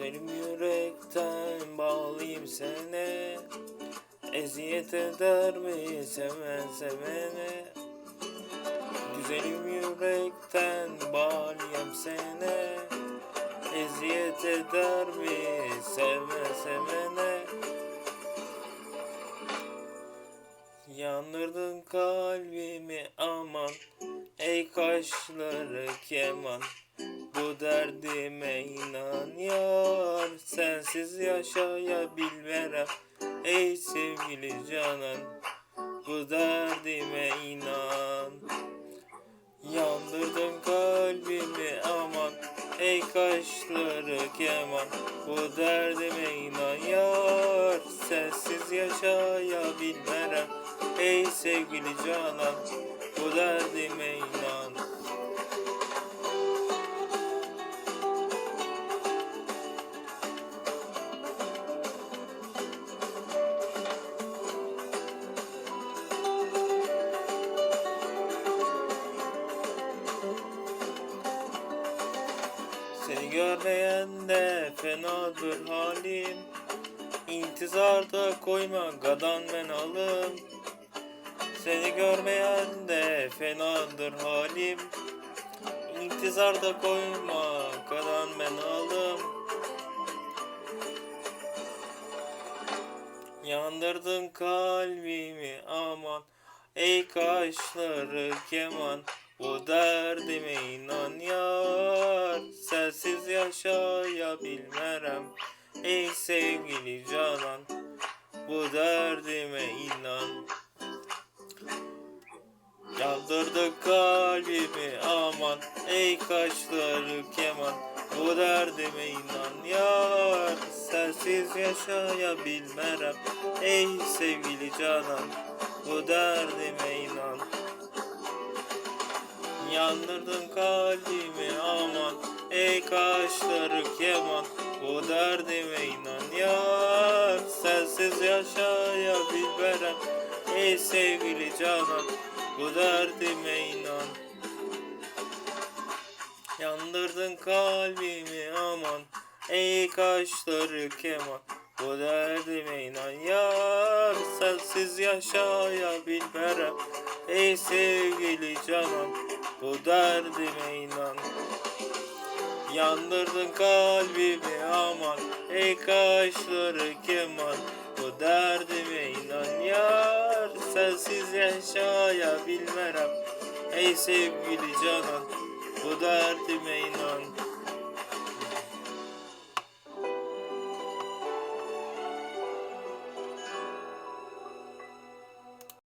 Güzelim yürekten bağlıyım sene. Eziyet eder mi seven sevene? Güzelim yürekten bağlıyım sene. Eziyet eder mi sevme sevene? Yandırdın kalbimi aman Ey kaşları keman Bu derdime inan yar Sensiz yaşayabilmem. Ey sevgili canan Bu derdime inan. Yandırdın kalbimi aman. Ey kaşları keman. Bu derdime inan yar Sensiz yaşayabilmem. Ey sevgili canan Bu derdime inan görmeyen de fenadır halim. İntizarda koyma gadan ben alım. Seni görmeyen de fenadır halim. İntizarda koyma gadan ben alım. Yandırdın kalbimi aman. Ey kaşları keman Bu derdime inan yar Sensiz yaşayabilmem. Ey sevgili canan Bu derdime inan Yandırdı kalbimi aman Ey kaşları keman. Bu derdime inan yar Sensiz yaşayabilmem. Ey sevgili canan Bu derdime inan Yandırdın kalbimi aman. Ey kaşları keman Bu derdime inan yar. Sensiz yaşayabilmem Ey sevgili canan Bu derdime inan. Yandırdın kalbimi aman Ey kaşları keman Bu derdime inan yar. Sensiz yaşayabilmem Ey sevgili canan Bu derdime inan. Yandırdın kalbimi aman Ey kaşları keman. Bu derdime inan yar Sensiz yaşayabilmem. Ey sevgili canan Bu derdime inan